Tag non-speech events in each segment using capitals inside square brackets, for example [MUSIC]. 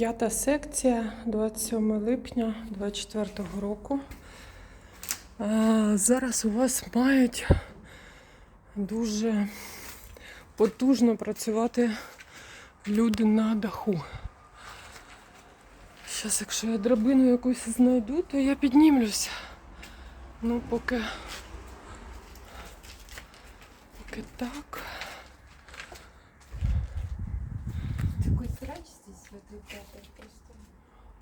П'ята секція 27 липня 24 року. Зараз у вас мають дуже потужно працювати люди на даху. Зараз, якщо я драбину якусь знайду, то я піднімлюся. Ну, поки. Поки так. срач здесь в этой пятой просто.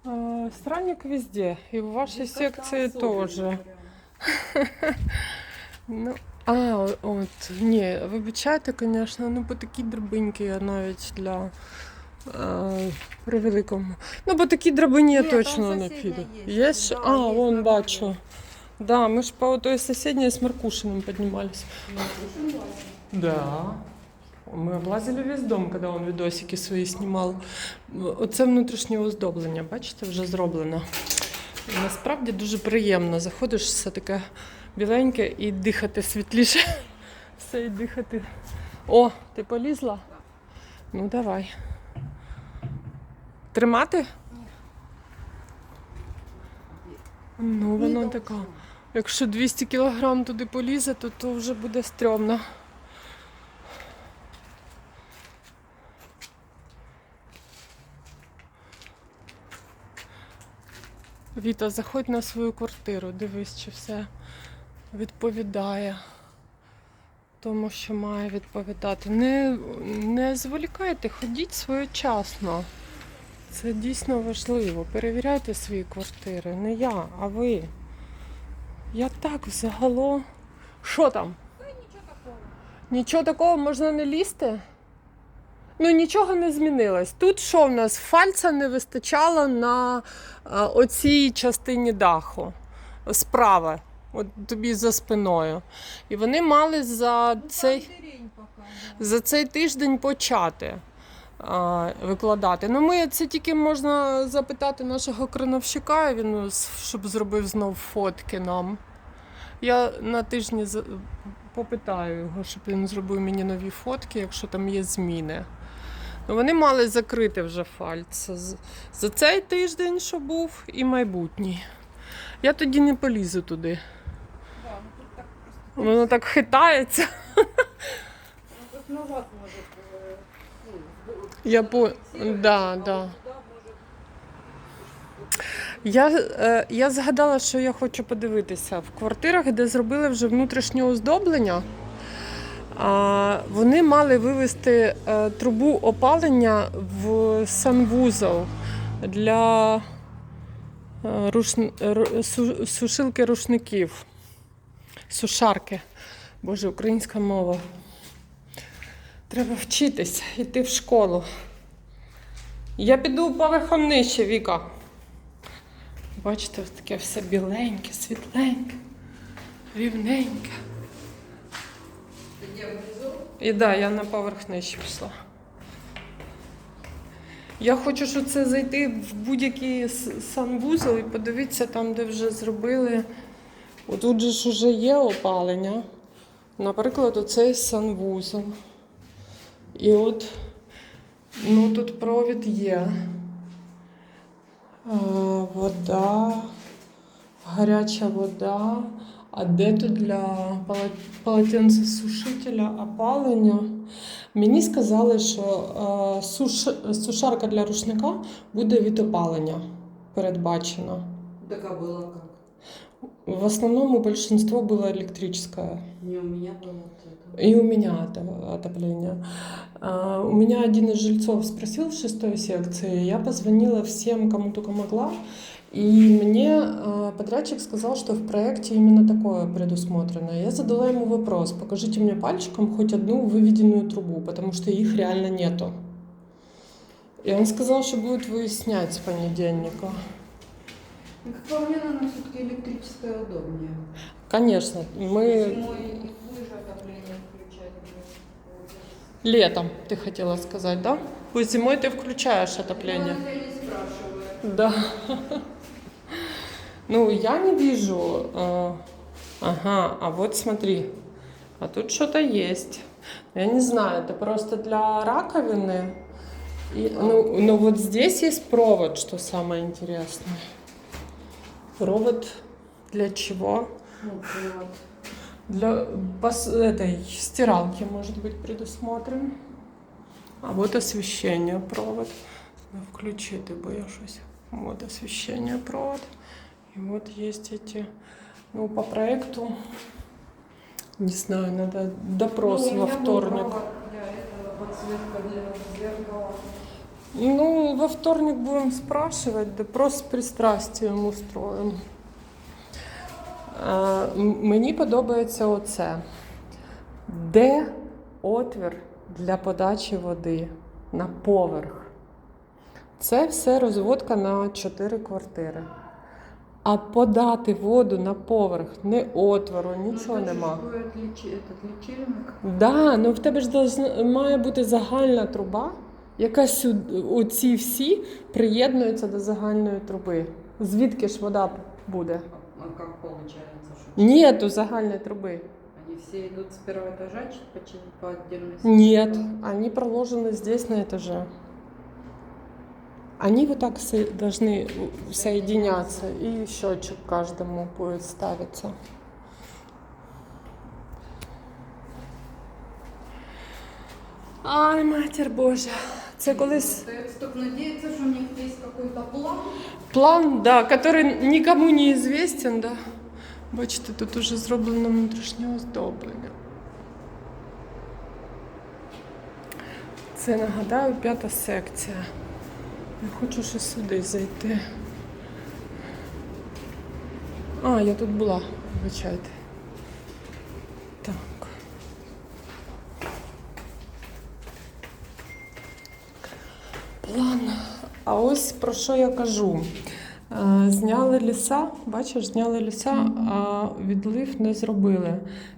Э, Странник везде, и в вашей Здесь как-то секции особенно тоже. прям. [LAUGHS] Ну, а, о- от, ні, вибачайте, звісно, ну, бо такі драбинки я навіть для е, превеликому. Ну, бо такі драбині я Ні, там точно не сусідня піду. є. Є? ще? Да, а, є вон нормально. бачу. Да, ми ж по той сусідній з Маркушиным піднімались. Ну, слушай, ладно. Да. Ми облазили весь дом, коли він відосики свої знімав. Оце внутрішнє оздоблення, бачите, вже зроблено. І насправді дуже приємно. Заходиш, все таке біленьке і дихати світліше. [LAUGHS] Все і дихати. О, ти полізла? Ну давай. Тримати? Ну, воно там така. Якщо 200 кг туди полізе, то, то вже буде стрьомно. Віта, заходь на свою квартиру, дивись, чи все відповідає тому, що має відповідати. Не, не зволікайте, ходіть своєчасно. Це дійсно важливо. Перевіряйте свої квартири. Не я, а ви. Я так взагало. Що там? Да ничего такого. Нічого такого можна не лізти? Ну, нічого не змінилось. Тут що в нас? Фальца не вистачало на а, оцій частині даху. Справа. От тобі за спиною. І вони мали за Ну, цей. за цей тиждень почати викладати. Ну, ми це тільки можна запитати нашого крановщика, він щоб зробив знов фотки нам. Я на тижні попитаю його, щоб він зробив мені нові фотки, якщо там є зміни. Ну, вони мали закрити вже фальц за цей тиждень, що був, і майбутній. Я тоді не полізу туди. Да, ну тут так просто. Воно так хитається. Назад Я по- да, да. Я, е, я згадала, що я хочу подивитися в квартирах, де зробили вже внутрішнє оздоблення. Вони мали вивести е, трубу опалення в санвузол для е, сушилки рушників. Сушарки. Боже, українська мова. Треба вчитись, йти в школу. Я піду поверхом нижче, Віка. Бачите, таке все біленьке, світленьке, рівненьке. Ты внизу? І да, я на поверх нижче пішла. Я хочу, що це зайти в будь-який санвузол і подивитися там, де вже зробили. Отут же ж вже є опалення. Наприклад, оцей санвузол. І от ну, тут провід є. А, вода, гаряча вода. А де тут для пала- полотенцесушителя опалення? Мені сказали, що е, суш, сушарка для рушника буде від опалення передбачена. Так а было как? В основному большинство было электрическое. Не, у меня было вот это. И у меня отопление. А, У меня один из жильцов спросил в шестой секции, я позвонила всем, кому только могла, и мне а, подрядчик сказал, что в проекте именно такое предусмотрено. Я задала ему вопрос, покажите мне пальчиком хоть одну выведенную трубу, потому что их реально нету. И он сказал, что будет выяснять с понедельника. Как по мне, наверное, все-таки электрическое удобнее. Конечно, мы Зимой и хуже отопление включать. блин. Летом, ты хотела сказать, да? Пусть зимой ты включаешь отопление. Я не. Да. Ну, я не вижу. э, Ага, а вот смотри. А тут что-то есть. Я не знаю, это просто для раковины И, ну, ну вот здесь есть провод, что самое интересное. Провод для чего? Ну, вот. Для пос- этой стиралки может быть предусмотрен. А вот освещение провод. Ну, Включити, бо я щось. Вот освещение провод. И вот есть эти. Ну, по проекту. Не знаю, надо допрос Ну, во вторник. Ну, во вторник будем спрашивать, допрос з пристрастием устроїмо. Е, мені подобається оце. Де отвір для подачі води на поверх? Це все розводка на 4 квартири. А подати воду на поверх, не отвору, нічого Ну, нема. Да, ну в тебе ж має бути загальна труба, яка сюди, оці всі приєднуються до загальної труби. Звідки ж вода буде? А как получается, что Нету загальної труби. они все идут с первого этажа по, по отдельности? Нет, они проложены здесь на этаже. Они вот так со- должны соединяться, и счетчик каждому будет ставиться. Ай, матір Божа. Це колись Остается надеяться, что у них есть какой-то план. план, да, который никому не известен, да. Бачите, тут уже зроблено внутрішнє оздоблення. Це нагадаю п'ята секція. Я хочу ще сюди зайти. А, я тут була, вибачайте. Так. План. А ось про що я кажу. Е, Зняли ліса, бачиш, зняли ліса, а відлив не зробили.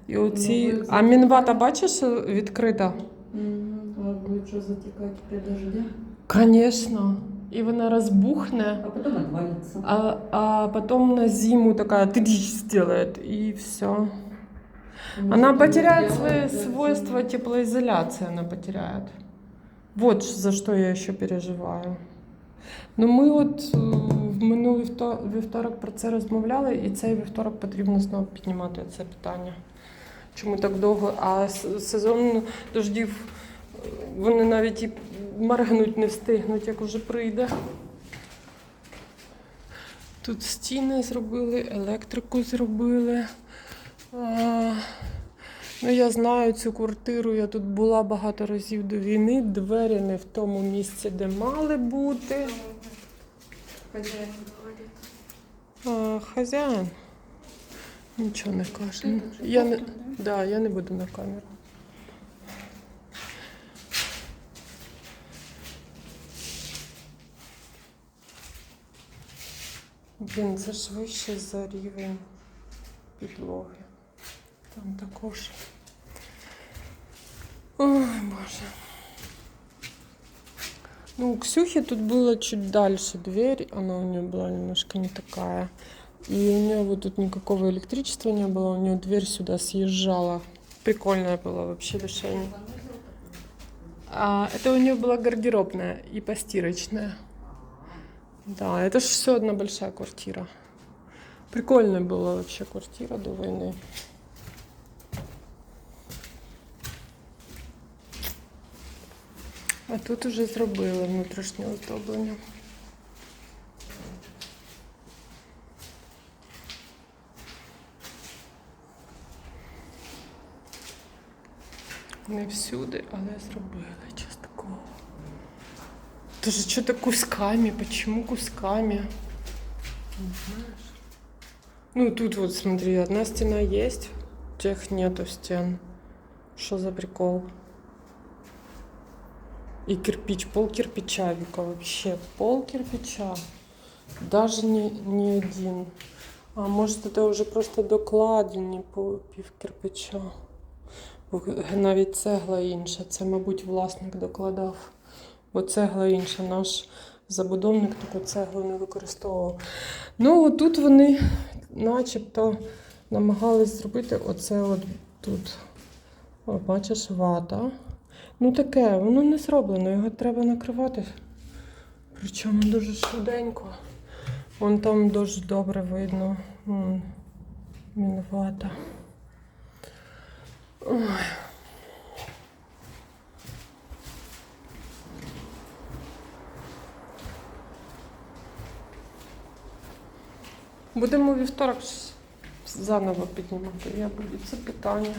І оці. Ну, А мінвата, бачиш, відкрита? При? Звісно. І вона розбухне, А потом отвалится. а, а потім на зиму така тидіч і все. Она потеряет свои свойства теплоизоляции, она потеряет. Вот за что я ще переживаю. Ну, ми от е, в минулий вівторок про це розмовляли, і цей вівторок потрібно знову піднімати це питання. Чому так довго? А сезон дождів е, вони навіть і моргнуть не встигнуть, як вже прийде. Тут стіни зробили, електрику зробили. Ну, я знаю цю квартиру, я тут була багато разів до війни. Двері не в тому місці, де мали бути. А, хазяїн нічого не каже. Я не, да, я не буду на камеру. Блін, це ж вище за рівень підлоги. Там також. Ой, Боже. Ну, у Ксюхи тут было чуть дальше дверь, она у нее была немножко не такая. И у нее вот тут никакого электричества не было, у нее дверь сюда съезжала. Прикольное было вообще решение. А, это у нее была гардеробная и постирочная. Да, это же все одна большая квартира. Прикольная была вообще квартира до войны. А тут уже зробили внутрішнє оздоблення. Не всюди, але зробили частково. Тоже что-то кусками. Почему кусками? Не знаешь. Ну, тут вот, смотри, одна стена есть, тех нету стен. Что за прикол? И кирпич, пол кирпича, Вика, вообще, пол кирпича. Даже не, не один. А может это уже просто докладені по пів кирпича. Навіть цегла інша. Це, мабуть, власник докладав. Бо цегла інша. Наш забудовник таку цеглу не використовував. Ну, тут вони начебто намагались зробити оце от тут. О, бачиш, вата. Ну таке, воно не зроблено, його треба накривати. Причому дуже швиденько. Вон там дуже добре видно. Вон, мінвата. Ой. Будемо вівторок заново піднімати. Я буду це питання.